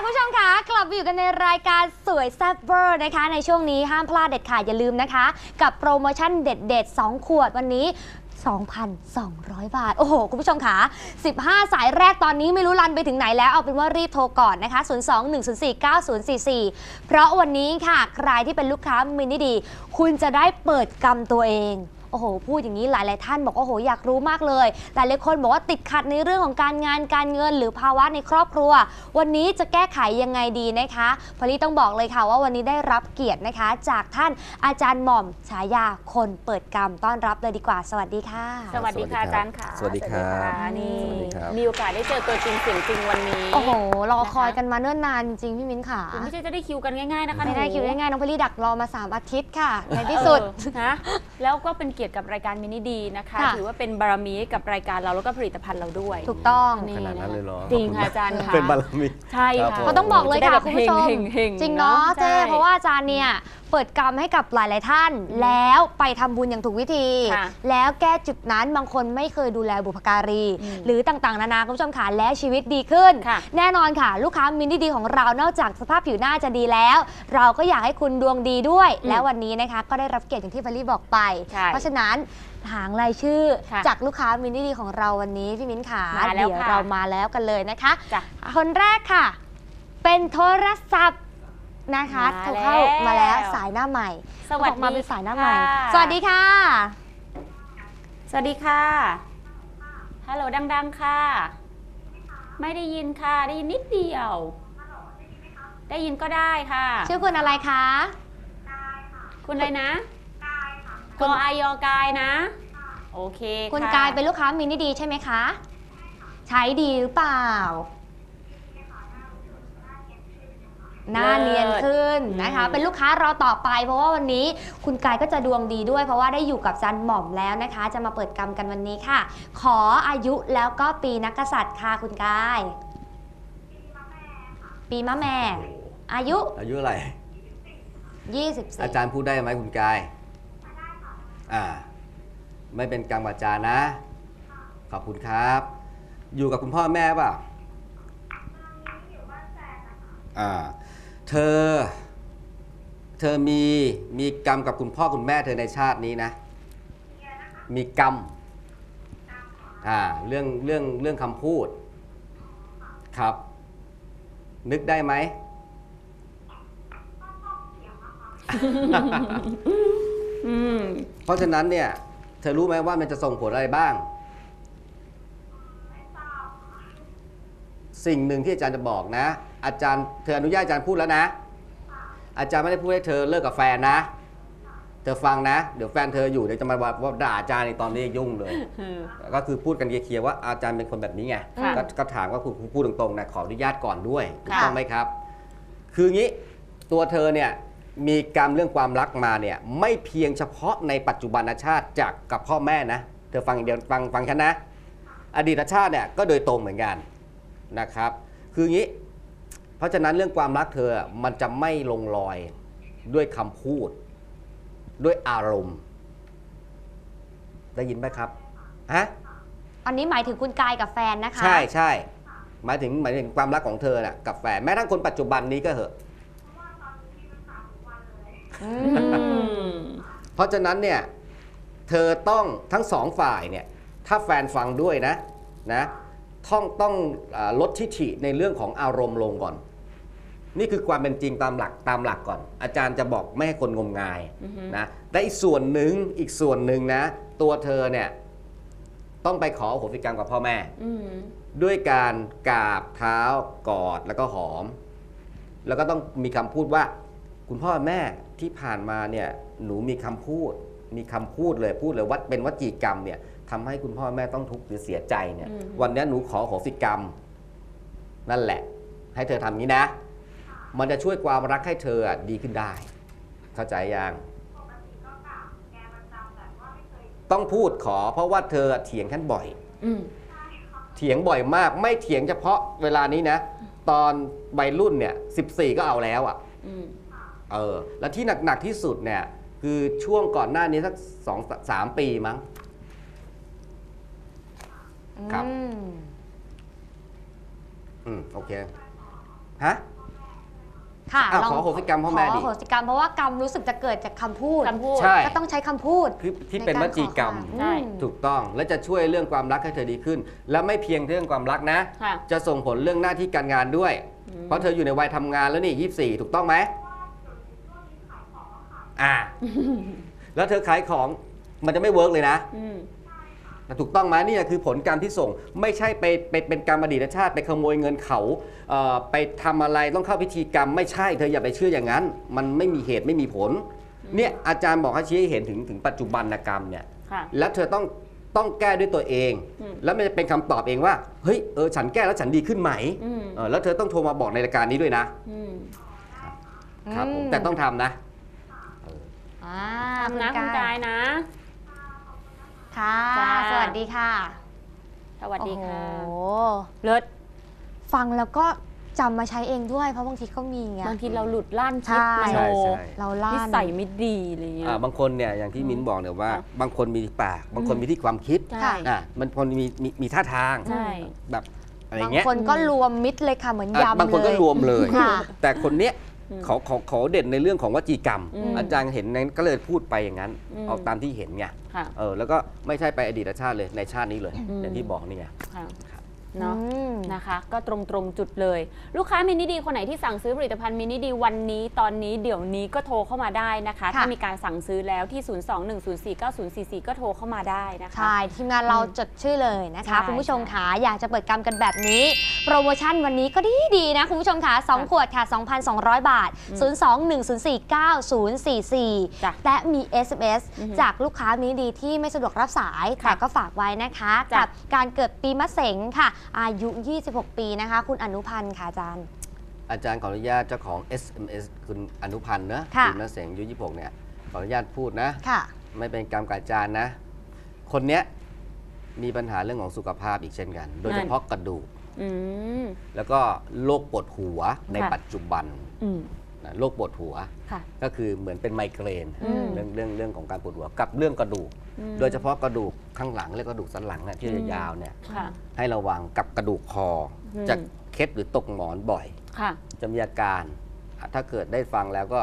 คุณผู้ชมคะกลับมาอยู่กันในรายการสวยแซ่บเวอร์นะคะ ในช่วงนี้ห้ามพลาดเด็ดขาดอย่าลืมนะคะ กับโปรโมชั่นเด็ดๆ 2 ขวดวันนี้ 2,200 บาท โอ้โห คุณผู้ชมคะ15 สายแรกตอนนี้ไม่รู้รันไปถึงไหนแล้ว เอาเป็นว่ารีบโทรก่อนนะคะ 02-104-9044 เพราะวันนี้ค่ะ ใครที่เป็นลูกค้ามินิดี คุณจะได้เปิดกรรมตัวเอง โอ้โห พูดอย่างนี้หลาย ๆ ท่านบอกว่าโอ้โหอยากรู้มากเลย หลายๆคนบอกว่าติดขัดในเรื่องของการงานการเงิน หรือภาวะในครอบครัว วันนี้จะแก้ไขยังไงดีนะคะพอลี่ต้องบอกเลยค่ะว่าวันนี้ได้รับเกียรตินะคะ จากท่านอาจารย์หม่อมฉายาคนเปิดกรรมต้อนรับเลยดีกว่า สวัสดีค่ะ สวัสดีค่ะสวัสดีครับอาจารย์ค่ะสวัสดีครับะนี่สวัสดีครับ มีโอกาสได้เจอตัวจริงเสียงจริงวันนี้ โอ้โหรอคอยกันมาเนิ่นนานจริงๆพี่มิ้นค่ะไม่ใช่จะได้คิวกันง่ายๆนะคะไม่ได้หนูคิวง่ายๆน้องพอลี่ดักรอมา 3 อาทิตย์ค่ะ ในที่สุด เออนะแล้วก็เป็นเกียรติกับรายการมินิดีนะคะ ค่ะ ถือว่าเป็นบารมีให้กับรายการเราแล้วก็ผลิตภัณฑ์เราด้วยถูกต้องนี่ขนาดนั้นเลยเหรอจริงขอบณค่ะอาจารย์ค่ะ เป็นบารมีใช่ครับค่ะผมก็ต้องบอกเลยจะได้ค่ะแบบคุณผู้ชมเฮงๆเฮงๆจริงเนาะเนอะเจ้ใช่เพราะว่าอาจารย์เนี่ยเปิดกรรมให้กับหลาย ๆ ท่าน แล้วไปทำบุญอย่างถูกวิธี ค่ะแล้วแก้จุดนั้นบางคนไม่เคยดูแลบุพการี อืมหรือต่าง ๆ นานาคุณผู้ชมค่ะแล้วชีวิตดีขึ้น ค่ะ แน่นอนค่ะ ลูกค้ามินิดีของเรานอกจากสภาพผิวหน้าจะดีแล้ว เราก็อยากให้คุณดวงดีด้วยอืมแล้ววันนี้นะคะ ก็ได้รับเกียรติอย่างที่ฟารี่บอกไป ใช่ เพราะฉะนั้นหางรายชื่อ ค่ะจากลูกค้ามินิดีของเราวันนี้พี่มิ้นขามาแล้วเดี๋ยวค่ะ เรามาแล้วกันเลยนะคะจ้ะ คนแรกค่ะ เป็นโทรศัพท์นะคะมาโทรเข้าแล้ว มาแล้วสายหน้าใหม่สวัสเขาบอกมาดีเป็นสายหน้าใหม่ ค่ะสวัสดีค่ะ สวัสดีค่ะ ฮัลโหลดัง ๆ ค่ะ ไม่ได้ยินค่ะ ได้ยินนิดเดียว ได้ยินก็ได้ค่ะ ชื่อคุณอะไรคะ คุณอะไรนะ กออายอกายนะ โอเคคุณะกายเป็นลูกค้ามินิดีใช่ไหมคะ ใช้ดีหรือเปล่า หน้าเนียนขึ้นนะคะ เป็นลูกค้าเราต่อไป เพราะว่าวันนี้คุณกายก็จะดวงดีด้วย เพราะว่าได้อยู่กับจันหม่อมแล้วนะคะ จะมาเปิดกรรมกันวันนี้ค่ะ ขออายุแล้วก็ปีนักกษัตริย์ค่ะคุณกาย ปีมะแม่ อายุอายุอะไร 24 อาจารย์พูดได้ไหมคุณกาย อ่า ไม่เป็นกรรมอาจานะ ขอบคุณครับ อยู่กับคุณพ่อแม่ป่ะอ่า เธอ เธอมีมีกรรมกับคุณพ่อคุณแม่เธอในชาตินี้นะ มีกรรม อ่า เรื่องเรื่องเรื่องคำพูด ครับ นึกได้ไหม เพราะฉะนั้นเนี่ย เธอรู้ไหมว่ามันจะส่งผลอะไรบ้าง สิ่งหนึ่งที่อาจารย์จะบอกนะ อาจารย์เธออนุญาตอาจารย์พูดแล้วนะ อาจารย์ไม่ได้พูดให้เธอเลิกกับแฟนนะ เธอฟังนะ เดี๋ยวแฟนเธออยู่เดี๋ยวจะมาว่าว่าด่าอาจารย์ในตอนนี้ยุ่งเลย ก็คือพูดกันเคลียร์ๆว่าอาจารย์เป็นคนแบบนี้ไงค่ะก็ก็ถามว่าคุณพูดตรงๆนะขออนุญาตก่อนด้วยถูกค่ะ ต้องไหมครับ คืองี้ตัวเธอเนี่ย มีกรรมเรื่องความรักมาเนี่ยไม่เพียงเฉพาะในปัจจุบันชาติจากกับพ่อแม่นะ เธอฟังอย่างเดียวฟังฟังฉันนะ อดีตชาติเนี่ยก็โดยตรงเหมือนกันนะครับ คืองี้ เพราะฉะนั้นเรื่องความรักเธอมันจะไม่ลงรอยด้วยคำพูด ด้วยอารมณ์ ได้ยินไหมครับฮะอันนี้หมายถึงคุณกายกับแฟนนะคะ ใช่ใช่หมายถึงหมายถึงความรักของเธอน่ะกับแฟนแม้ทั้งคนปัจจุบันนี้ก็เหอะอืมอืม เพราะฉะนั้นเนี่ยเธอต้องทั้งสองฝ่ายเนี่ยถ้าแฟนฟังด้วยนะนะต้องต้องอาลดทิฐิในเรื่องของอารมณ์ลงก่อน นี่คือความเป็นจริงตามหลักตามหลักก่อน อาจารย์จะบอกไม่ให้คนงมงายอือฮึนะแต่อีกส่วนหนึ่งอีกส่วนหนึ่งนะ ตัวเธอเนี่ยต้องไปขออโหสิกรรมกับพ่อแม่อืมด้วยการกราบเท้ากอดแล้วก็หอม แล้วก็ต้องมีคำพูดว่า คุณพ่อแม่ที่ผ่านมาเนี่ยหนูมีคำพูด มีคำพูดเลยพูดเลยว่าเป็นวจีกรรมเนี่ยทำให้คุณพ่อแม่ต้องทุกข์หรือเสียใจเนี่ยอืมวันนี้หนูขอโหสิกรรม นั่นแหละ ให้เธอทำนี้นะ มันจะช่วยความรักให้เธออะดีขึ้นได้ เข้าใจยังต้องพูดขอเพราะว่าเธอเถียงท่านบ่อยอืมเถียงบ่อยมาก ไม่เถียงเฉพาะเวลานี้นะ ตอนวัยรุ่นเนี่ย14ก็เอาแล้วอะ่ะอืม เออ แล้วที่หนักๆที่สุดเนี่ย คือช่วงก่อนหน้านี้สักสองสามปีมั้ง ครับ อืมอืม โอเค ฮะ ค่ะอะลงขออโหสิกรรมพ่อแม่ขอดิอโหสิกรรมเพราะว่ากรรมรู้สึกจะเกิดจากคำพูดคำพูด ใช่ ก็ต้องใช้คำพูดที่ที่เป็นใวจีกรรมขอขใช่ อืม ถูกต้องและจะช่วยเรื่องความรักให้เธอดีขึ้น แล้วไม่เพียงเรื่องความรักนะ ค่ะ จะส่งผลเรื่องหน้าที่การงานด้วยอืมเพราะเธออยู่ในวัยทำงานแล้วนี่ 24 ถูกต้องไหม อ่า แล้วเธอขายของมันจะไม่เวิร์กเลยนะอืมถูกต้องไหมนี่คือผลกรรมที่ส่ง ไม่ใช่ไปไปเป็นกรรมอดีตชาติไปขโมยเงินเขาเอ่อไปทำอะไรต้องเข้าพิธีกรรม ไม่ใช่เธออย่าไปเชื่ออย่างนั้น มันไม่มีเหตุไม่มีผล เนี่ยอาจารย์บอกให้ชี้ให้เห็นถึงถึงปัจจุบันกรรมเนี่ยค่ะแล้วเธอต้องต้องแก้ด้วยตัวเองอืมแล้วมันจะเป็นคำตอบเองว่าเฮ้ยเออฉันแก้แล้วฉันดีขึ้นไหมอืมเออแล้วเธอต้องโทรมาบอกในรายการนี้ด้วยนะอืมครับผมอืมแต่ต้องทำนะ อ่าทำนะคุณกายนะ ค่ะ จ้า สวัสดีค่ะสวัสดีค่ะโอ้โหเลิศฟังแล้วก็จำมาใช้เองด้วย เพราะบางทีก็มีไง บางทีเราหลุดล่านคิดใช่มโนใช่ใช่ เรานิล่านสัยไม่ดีอะไรเงี้ย อ่าบางคนเนี่ยอย่างที่มิ้นบอกเนี่ยว่า ค่ะ บางคนมีปาก บางคนมีที่ความคิดใช่ อ่ามันคนมีมีมีท่าทางใช่ แบบอะไรบางเงี้ยคนก็รวมมิตรเลยค่ะ เหมือนอะยำบางคนก็เลยรวมเลย ค่ะ แต่คนเนี้ยอืม เขาเขาเขาเด่นในเรื่องของวจีกรรมอืมอาจารย์เห็นนั้นก็เลยพูดไปอย่างนั้นอืมเอาตามที่เห็นไงค่ะ เออแล้วก็ไม่ใช่ไปอดีตชาติเลยในชาตินี้เลยอืมอย่างที่บอกนี่ไง ค่ะครับ เนาะอืมนะคะ ก็ตรงตรงๆจุดเลย ลูกค้ามินิดีคนไหนที่สั่งซื้อผลิตภัณฑ์มินิดีวันนี้ตอนนี้เดี๋ยวนี้ก็โทรเข้ามาได้นะคะค่ะถ้ามีการสั่งซื้อแล้วที่ 021049044 ก็โทรเข้ามาได้นะคะใช่ทีมงานเราจดชื่อเลยนะคะใช่คุณผู้ชมค่ะอยากจะเปิดกรรมกันแบบนี้โปรโมชั่นวันนี้ก็ดีดีๆนะ คุณผู้ชมค่ะ 2 ขวดค่ะ 2,200 บาท 021049044จ้ะและมี SMS อือหือจากลูกค้ามินิดีที่ไม่สะดวกรับสายค่ะแต่ก็ฝากไว้นะคะจ้ะกับการเกิดปีมะเสงค่ะอายุ 26 ปีนะคะ คุณอนุพันธ์ค่ะอาจารย์ อาจารย์ขออนุญาตเจ้าของ SMS คุณอนุพันธ์นะค่ะณนเสงอายุ26 เนี่ย ขออนุญาตพูดนะ ค่ะ ไม่เป็นกรรมกับอาจารย์นะ คนเนี้ยมีปัญหาเรื่องของสุขภาพอีกเช่นกัน โดยเฉพาะกระดูก อืม แล้วก็โรคปวดหัวในค่ะ ปัจจุบัน อืมนะ โรคปวดหัว ค่ะก็คือเหมือนเป็นไมเกรนอืม เรื่องเรื่องเรื่องของการปวดหัวกับเรื่องกระดูก อืมโดยเฉพาะกระดูกข้างหลังเรียกกระดูกสันหลังอะที่อืมยาวๆเนี่ยค่ะ ให้ระวังกับกระดูกคออม จะเคล็ดหรือตกหมอนบ่อย ค่ะ จะมีอาการอะถ้าเกิดได้ฟังแล้วก็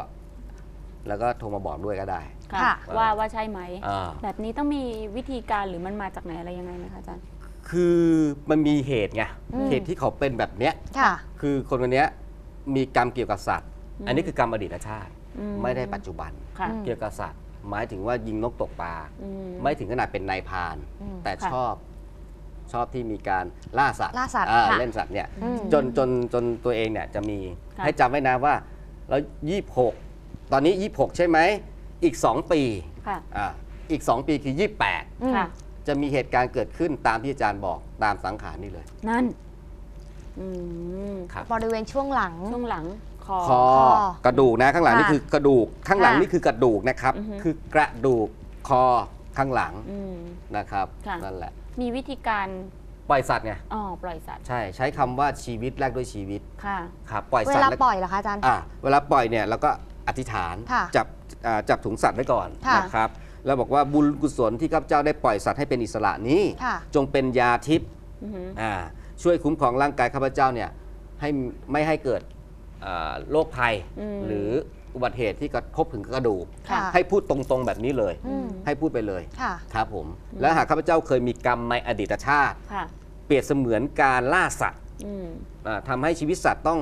แล้วก็โทรมาบอกด้วยก็ได้ค่ะค่ะ ว่าว่าใช่ไหม อ่าแบบนี้ต้องมีวิธีการหรือมันมาจากไหนอะไรยังไงไหมคะอาจารย์ คือมันมีเหตุไงอืม เหตุที่เขาเป็นแบบเนี้ย ค่ะ คือคนคนเนี้ยมีกรรมเกี่ยวกับสัตว์ อืมอันนี้คือกรรมอดีตชาติอืไม่ได้ปัจจุบัน ค่ะอืมเกี่ยวกับสัตว์หมายถึงว่ายิงนกตกปลา อืม ไม่ถึงขนาดเป็นนายพราน อืมแต่ค่ะชอบชอบที่มีการล่าสัตว์ล่าสัตว์อ่ค่ะ เล่นสัตว์เนี่ยอืม จนจนจนตัวเองเนี่ยจะมีค่ะ ให้จำไว้นะว่าแล้วยี่หกตอนนี้ยี่หกใช่ไหมอีก 2 ปีค่ะ อ่าอีก 2 ปีคือ 28อืมค่ะ จะมีเหตุการณ์เกิดขึ้นตามที่อาจารย์บอกตามสังขารนี่เลย นั่น อืม ครับ บริเวณช่วงหลัง ช่วงหลัง คอ คอคอกระดูกนะข้างหลังค่ะนี่คือกระดูกข้างหลังค่ะนี่คือกระดูกนะครับ อือฮึ คือกระดูกคอข้างหลังอืม นะครับค่ะ นั่นแหละมีวิธีการปล่อยสัตว์ไงอ๋อปล่อยสัตว์ใช่ใช้คำว่าชีวิตแรกด้วยชีวิตค่ะ ครับปล่อยเวสัตลาว์แล้วปล่อยเหรอคะอาจารย์ อ่าเวลาปล่อยเนี่ยเราก็อธิษฐานค่ะจับอ่าจับถุงสัตว์ไว้ก่อนค่ะ นะครับแล้วบอกว่าบุญกุศลที่ข้าพเจ้าได้ปล่อยสัตว์ให้เป็นอิสระนี้ ค่ะ จงเป็นยาทิพย์อือหืออ่าช่วยคุ้มครองร่างกายข้าพเจ้าเนี่ยให้ไม่ให้เกิด อ่าโรคภัย อืม หรืออุบัติเหตุที่กระทบถึงกระดูก ค่ะ ให้พูดตรงๆแบบนี้เลย อืม ให้พูดไปเลย ค่ะ ครับผม และหากข้าพเจ้าเคยมีกรรมในอดีตชาติ ค่ะ เปรียบเสมือนการล่าสัตว์อืม อ่าทำให้ชีวิตสัตว์ต้อง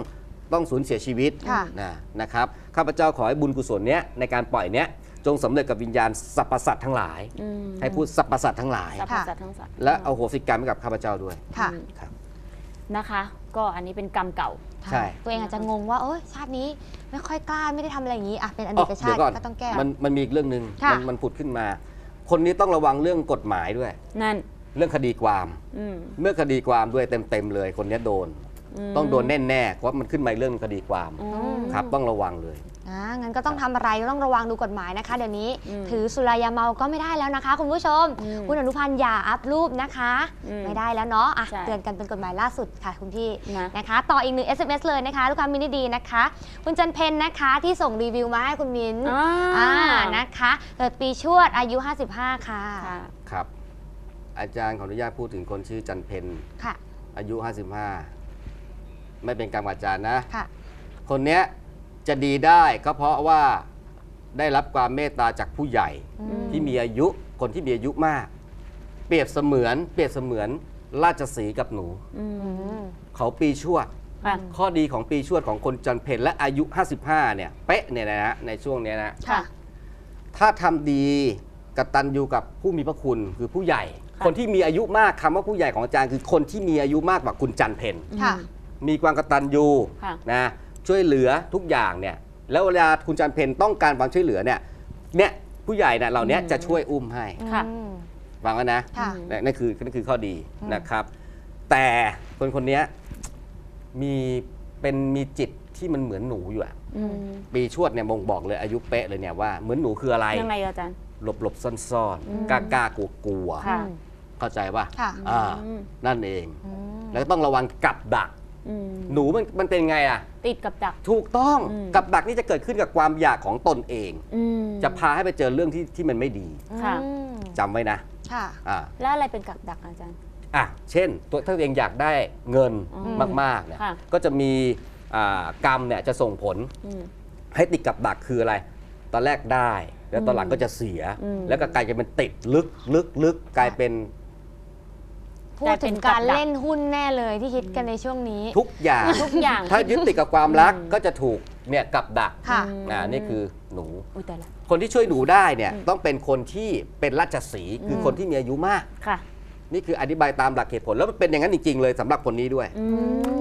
ต้องสูญเสียชีวิตค่ะ นะนะครับข้าพเจ้าขอให้บุญกุศลเนี้ยในการปล่อยเนี้ยจงสำเร็จกับวิญญาณสรรพสัตว์ทั้งหลาย อืมให้พูดสรรพสัตว์ทั้งหลาย สรรพค่ะสัตว์ทั้งสัตว์และเอาโหสิกรรมให้กับข้าพเจ้าด้วยค่ะอืมครับ นะคะ ก็อันนี้เป็นกรรมเก่า ใช่ ตัวเองอาจจะงงว่าเอ้ยชาตินี้ไม่ค่อยกล้าไม่ได้ทำอะไรอย่างนี้อะเป็นอดีตชาเดี๋ยติวก่อนก็ต้องแก้ มันมันมีอีกเรื่องหนึ่งค่ะ มันมันผุดขึ้นมา คนนี้ต้องระวังเรื่องกฎหมายด้วย นั่น เรื่องคดีความ อืมเมื่อคดีความด้วยเต็มๆเลยคนนี้โดนม ต้องโดนแน่ๆเพราะมันขึ้นมาเรื่องคดีความอืมครับ ต้องระวังเลยอ่างั้นก็ต้องทำอะไรก็ต้องระวังดูกฎหมายนะคะ เดี๋ยวนี้อืมถือสุรายาเมาก็ไม่ได้แล้วนะคะ คุณผู้ชมอืมคุณอนุพันธ์อย่าอัพรูปนะคะอืมไม่ได้แล้วเนาะอะใช่เตือนกันเป็นกฎหมายล่าสุดค่ะคุณพี่นะนะคะ ต่ออีกหนึ่ง SMS เลยนะคะ ลูกค้ามินิดีนะคะ คุณจันเพนนะคะที่ส่งรีวิวมาให้คุณมิ้นอ่าอ่านะคะเกิดปีชวดอายุ 55ค่ะค่ะครับ อาจารย์ขออนุญาตพูดถึงคนชื่อจันเพนค่ะอายุ 55 ไม่เป็นกรรมอาจารย์นะ ค่ะ คนเนี้ยจะดีได้ก็เพราะว่าได้รับความเมตตาจากผู้ใหญ่ อืม ที่มีอายุคนที่มีอายุมาก เปรียบเสมือนเปรียบเสมือนราชสีห์กับหนู อืมอืมเขาปีชวด ค่ะ ข้อดีของปีชวดของคนจันเพนและอายุ 55 เนี่ย เป๊ะเนี่ยนะฮะในช่วงเนี้ยนะ ค่ะ ถ้าทำดีกตัญญูกับผู้มีพระคุณคือผู้ใหญ่ ค่ะ คนที่มีอายุมากคำว่าผู้ใหญ่ของอาจารย์คือคนที่มีอายุมากกว่าคุณจันเพนค่ะมี ความกตัญญูค่ะ นะช่วยเหลือทุกอย่างเนี่ยแล้วเวลาคุณจันเพนต้องการความช่วยเหลือเนี่ยเนี่ยผู้ใหญ่เนี่ยเหล่านี้อืมจะช่วยอุ้มให้ค่ะ อืม ฟังกันนะค่ะ นั่นนั่นคือนั่นคือข้อดีอืมนะครับ แต่คนคนเนี้ยมีเป็นมีจิตที่มันเหมือนหนูอยู่อะอืมปีชวดเนี่ยบ่งบอกเลยอายุเป๊ะเลยเนี่ยว่าเหมือนหนูคืออะไร ยังไงอาจารย์ หลบหลบซ่อนซ่อนอืม กล้ากล้ากลัวกลัวๆค่ะ เข้าใจป่ะค่ะ อ่าอืมนั่นเองอืมแล้วก็ต้องระวังกับดัก อืมหนูมันมันเป็นไงอะติดกับดัก ถูกต้องอืม กับดักนี่จะเกิดขึ้นกับความอยากของตนเอง อืม จะพาให้ไปเจอเรื่องที่ที่มันไม่ดีค่ะ อืมจำไว้นะค่ะ อ่าแล้วอะไรเป็นกับดักอาจารย์ อะเช่น ตัวถ้าตัวเองอยากได้เงินอืมมากๆเนี่ยค่ะ ก็จะมีอ่ากรรมเนี่ยจะส่งผล อืม ให้ติดกับดักคืออะไร ตอนแรกได้ แล้วตอนหลังก็จะเสีย อืม แล้วก็กลายเป็นติดลึกลึกลึกกลายเป็น พูดถึงการเล่นหุ้นแน่เลยที่ฮิตกันในช่วงนี้ ทุกอย่าง ทุกอย่าง ถ้ายึดติดกับความรักอืมก็จะถูกเนี่ยกับดักค่ะอ่านี่คือหนู อุ้ยแต่ละคนที่ช่วยหนูได้เนี่ยอืมต้องเป็นคนที่เป็นราชสีห์คืออมคนที่มีอายุมาก ค่ะ นี่คืออธิบายตามหลักเหตุผล แล้วมันเป็นอย่างนั้นจริง ๆ เลยสำหรับคนนี้ด้วย อื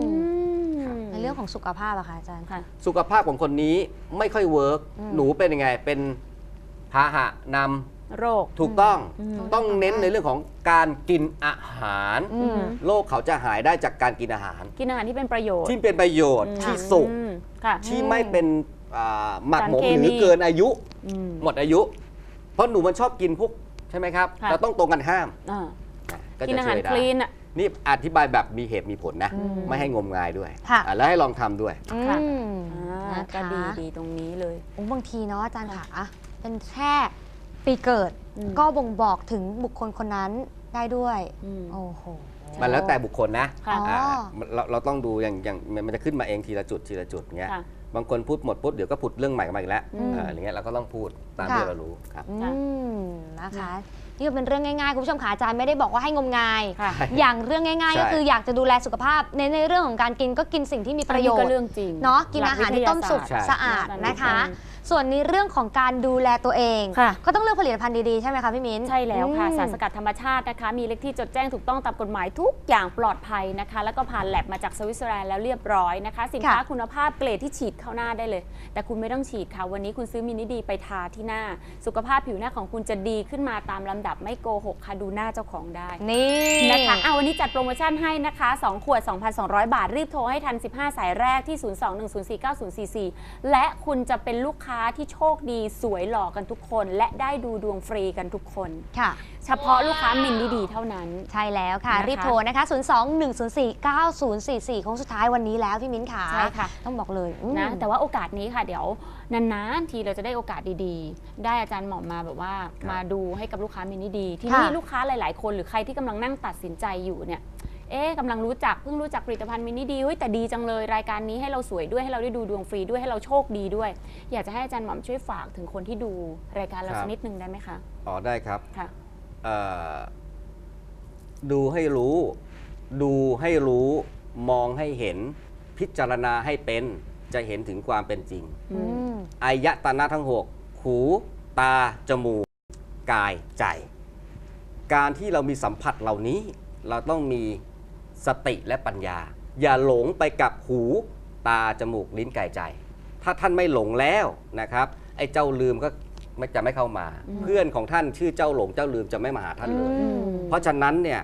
มในเรื่องของสุขภาพอะค่ะอาจารย์ ค่ะ สุขภาพของคนนี้ไม่ค่อยเวิร์กอืมหนูเป็นยังไงเป็นพาหะน โรคำถูกต้องอืม ต้องเน้นในเรื่องของการกินอาหาร อืมโรคเขาจะหายได้จากการกินอาหาร กินอาหารที่เป็นประโยชน์ที่เป็นประโยชน์อืมที่สุกอืมค่ะ ที่ไม่เป็นอ่าหมักหมมสารเคมี หรือเกินอายุ อืม หมดอายุ เพราะหนูมันชอบกินพวกใช่ไหมครับ ค่ะ เราต้องตรงกันข้ามอ่าอะก็กินจะอาช่หารวยได้คลีนอะ นี่อธิบายแบบมีเหตุมีผลนะ อืม ไม่ให้งมงายด้วยค่ะ อะแล้วให้ลองทำด้วย อืค่ะมอ่านะก็คะดีดีตรงนี้เลย โอ้บางทีเนาะอาจารย์ค่ะเป็นแค่ ปีเกิดอืม ก็บ่งบอกถึงบุคคลคนนั้นได้ด้วย อืม โอ้โห มันแล้วแต่บุคคลนะค่ะอ๋ออ่าเราเราต้องดูอย่างอย่างมันจะขึ้นมาเองทีละจุดทีละจุดเงี้ยค่ะ บางคนพูดหมดปุ๊บเดี๋ยวก็พูดเรื่องใหม่มาอีกแล้วอืม อ่าอย่างเงี้ยเราก็ต้องพูดตามค่ะที่เรารู้ครับ อืค่ะมนะคะนี่ก็เป็นเรื่องง่ายๆคุณผู้ชมขาอาจารย์ไม่ได้บอกว่าให้งมงาย ค่ะอย่างเรื่องง่ายใช่ๆก็คืออยากจะดูแลสุขภาพในในเรื่องของการกินก็กินสิ่งที่มีประโยชอันนี้ก็น์เรื่องจริงเนาะกินอาหารที่ต้มสุกใช่ สะอาดหลักนะคะวิทยาศาสตร์ ส่วนในเรื่องของการดูแลตัวเอง ค่ะ ก็ต้องเลือกผลิตภัณฑ์ดีๆ ใช่ไหมคะพี่มิ้น ใช่แล้วค่ะ อืม สารสกัดธรรมชาตินะคะ มีเลขที่จดแจ้งถูกต้องตามกฎหมายทุกอย่างปลอดภัยนะคะ แล้วก็ผ่านแลบมาจากสวิตเซอร์แลนด์แล้วเรียบร้อยนะคะ สินค้าค่ะ คุณภาพเกรดที่ฉีดเข้าหน้าได้เลย แต่คุณไม่ต้องฉีดค่ะ วันนี้คุณซื้อมินิดีไปทาที่หน้า สุขภาพผิวหน้าของคุณจะดีขึ้นมาตามลำดับไม่โกหกค่ะดูหน้าเจ้าของได้ นี่นะคะเอาวันนี้จัดโปรโมชั่นให้นะคะ 2 ขวด 2,200 บาท รีบโทรให้ทัน 15 สายแรกที่ 02-104-9044 และคุณจะเป็นลูกค้าที่โชคดีสวยหล่อกันทุกคน และได้ดูดวงฟรีกันทุกคน ค่ะ เฉพาะลูกค้ามินดีๆเท่านั้น ใช่แล้วค่ะ นะคะรีบโทรนะคะ 0 2 1 0 4 9 0 4 4โค้งสุดท้ายวันนี้แล้วพี่มิ้นขาใช่ค่ะ ต้องบอกเลยอืม นะแต่ว่าโอกาสนี้ค่ะเดี๋ยวนานๆทีเราจะได้โอกาสดีๆ ได้อาจารย์หมอมมาแบบว่าครับ มาดูให้กับลูกค้ามินดีๆทีนี้ค่ะ ลูกค้าหลาย ๆ คนหรือใครที่กำลังนั่งตัดสินใจอยู่เนี่ย เอ๊ะกำลังรู้จักเพิ่งรู้จักผลิตภัณฑ์มินิดีเฮ้ยแต่ดีจังเลยรายการนี้ให้เราสวยด้วยให้เราได้ดูดวงฟรีด้วยให้เราโชคดีด้วย อยากจะให้อาจารย์หม่อมช่วยฝากถึงคนที่ดูรายการเราครับสักนิดนึงได้ไหมคะอ๋อได้ครับค่ะเอ่อดูให้รู้ ดูให้รู้มองให้เห็นพิจารณาให้เป็นจะเห็นถึงความเป็นจริงอือืมมอายตนะทั้งหกหูตา จมูก กายใจ การที่เรามีสัมผัสเหล่านี้ เราต้องมี สติและปัญญา อย่าหลงไปกับหูตาจมูกลิ้นกายใจ ถ้าท่านไม่หลงแล้วนะครับไอ้เจ้าลืมก็ไม่จะไม่เข้ามาอืมเพื่อนของท่านชื่อเจ้าหลงเจ้าลืมจะไม่มาหาท่านเลยอืมเพราะฉะนั้นเนี่ย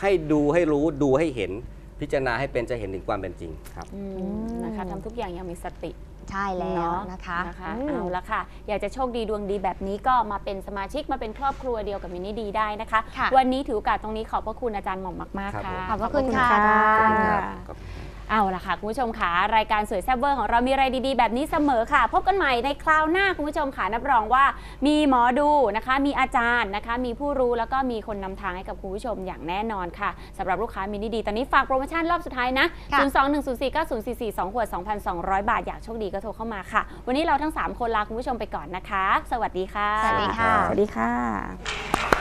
ให้ดูให้รู้ดูให้เห็นพิจารณาให้เป็นจะเห็นถึงความเป็นจริงครับอืมอืมนะคะทำทุกอย่างอย่างมีสติ ใช่แล้วเนาะนะคะนะคะอืม เอาละค่ะ อยากจะโชคดีดวงดีแบบนี้ก็มาเป็นสมาชิกมาเป็นครอบครัวเดียวกับมินนี่ดีได้นะคะ ค่ะ วันนี้ถือโอกาสตรงนี้ขอบพระคุณอาจารย์หม่อมมาก ๆครับค่ะผมขอบพระคุณค่ะ ขอบคุณครับขอบคุณเอา เอาละค่ะ คุณผู้ชมค่ะ รายการสวยแซ่บเวอร์ของเรามีอะไรดีๆ แบบนี้เสมอค่ะ พบกันใหม่ในคราวหน้าคุณผู้ชมค่ะนับรองว่า มีหมอดูนะคะ มีอาจารย์นะคะ มีผู้รู้แล้วก็มีคนนำทางให้กับคุณผู้ชมอย่างแน่นอนค่ะสำหรับลูกค้ามินิดี ตอนนี้ฝากโปรโมชั่นรอบสุดท้ายนะค่ะ0 2 1 0 4 9 0 4 4 2ขวด2,200 บาทอยากโชคดีก็โทรเข้ามาค่ะ วันนี้เราทั้ง 3 คนลาคุณผู้ชมไปก่อนนะคะ สวัสดีค่ะ สวัสดีค่ะ สวัสดีค่ะ